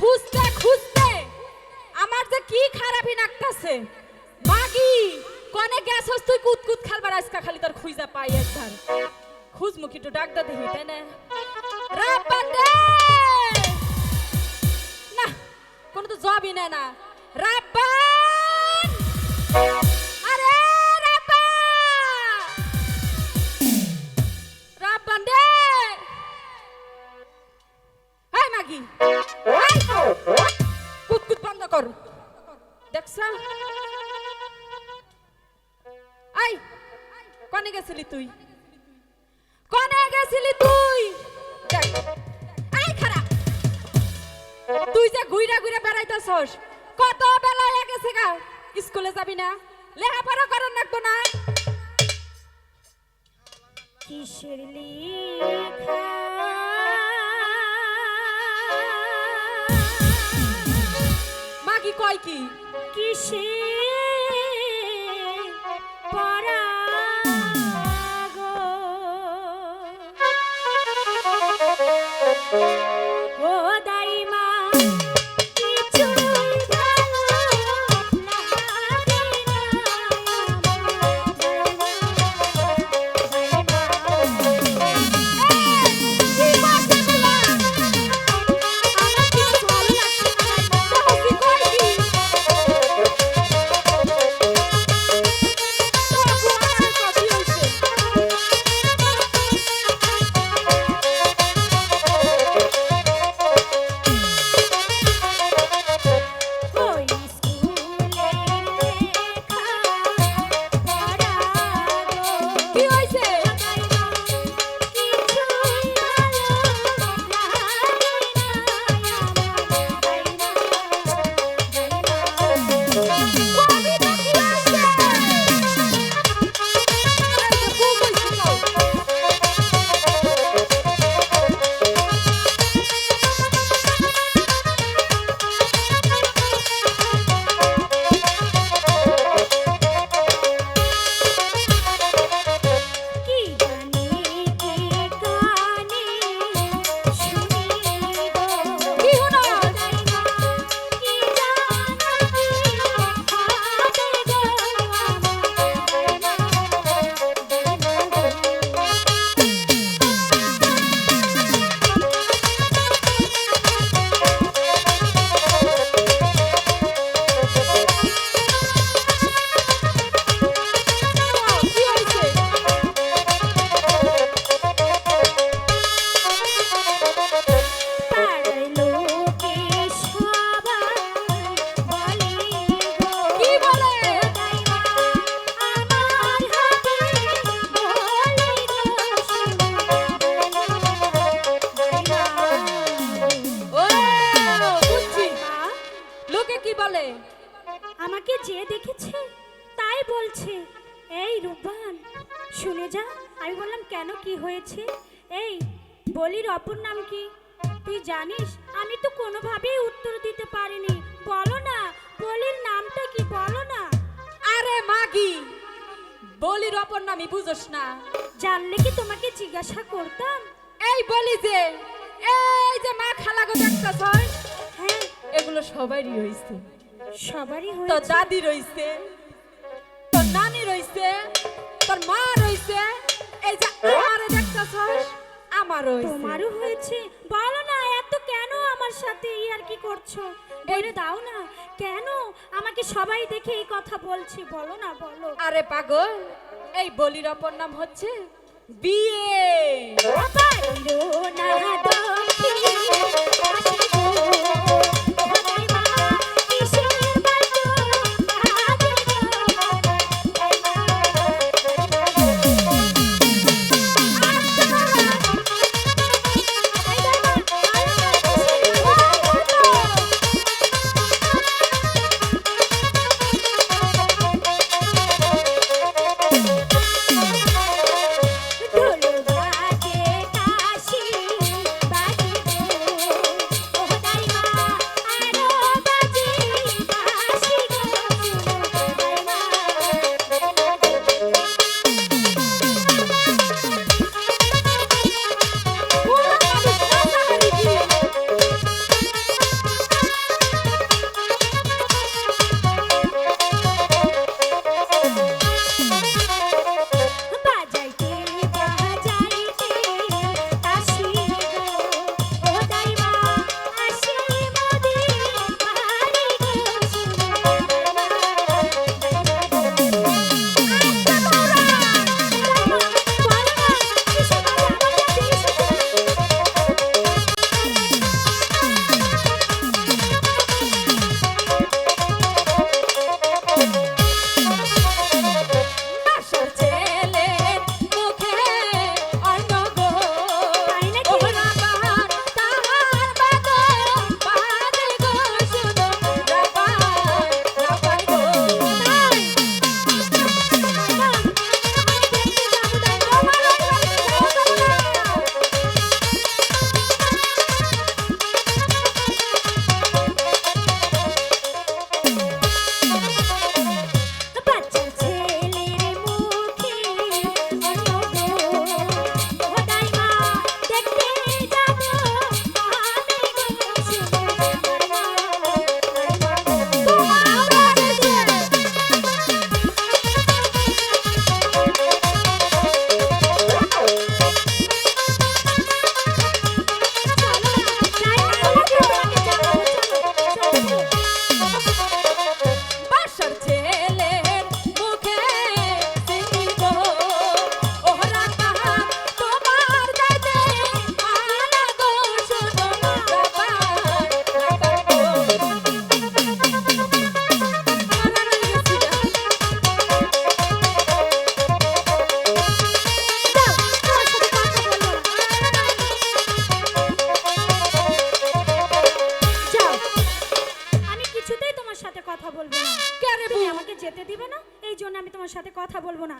খুঁজতে খুঁজতে আমার যে কি খারাপই নাকতাছে। মাগি কনে হস, তুই খালবার আজকা খালি তোর খুঁজা পাই একবার। খুঁজ মুখি দা দেখি তাই না? কোনো তো জবই নেয় না। রাব্বান আরে রাব্বান রাব্বান রে মাগি! কর। দেখছা আই, কনে গেছিলি তুই? কনে গেছিলি তুই? আই খারাপ তুই যে ঘুইরা ঘুইরা বেড়াইতেছস, কত বেলা হয়ে গেছে গা। স্কুলে যাবি না? লেখাপড়া করার লাগবো না? কিসের লেখা? কয় কি? কিসে? পড়া তাই বলছে এই রূপবান শুনে যা। আমি বললাম কেন? কি হয়েছে? এই বলির অপর নাম কি? তুই জানিস আমি তো কোনোভাবেই উত্তর দিতে পারিনি। বলো না বলির নামটা কি? বলো না। আরে মাগি বলির অপর নামই বুঝোস না। জানলে কি তোমাকে জিজ্ঞাসা করতাম? এই বলি যে এই যে মা খালাগো দেখতেছ? হ্যাঁ। এগুলো সবারই রইছে সবারই হয়েছে। দাদি রইছে নানি রইছে তোর মা রইছে এই যে আমারে দেখতেছ আমার রইছে। তোমারও হয়েছে? বলো না এত কেন আমার সাথে ইয়ার কি করছ? বলে দাও না কেন? আমাকে সবাই দেখে এই কথা বলছে বলো না বলো। আরে পাগল এই বলির অপর নাম হচ্ছে বিয়ে। না বলব না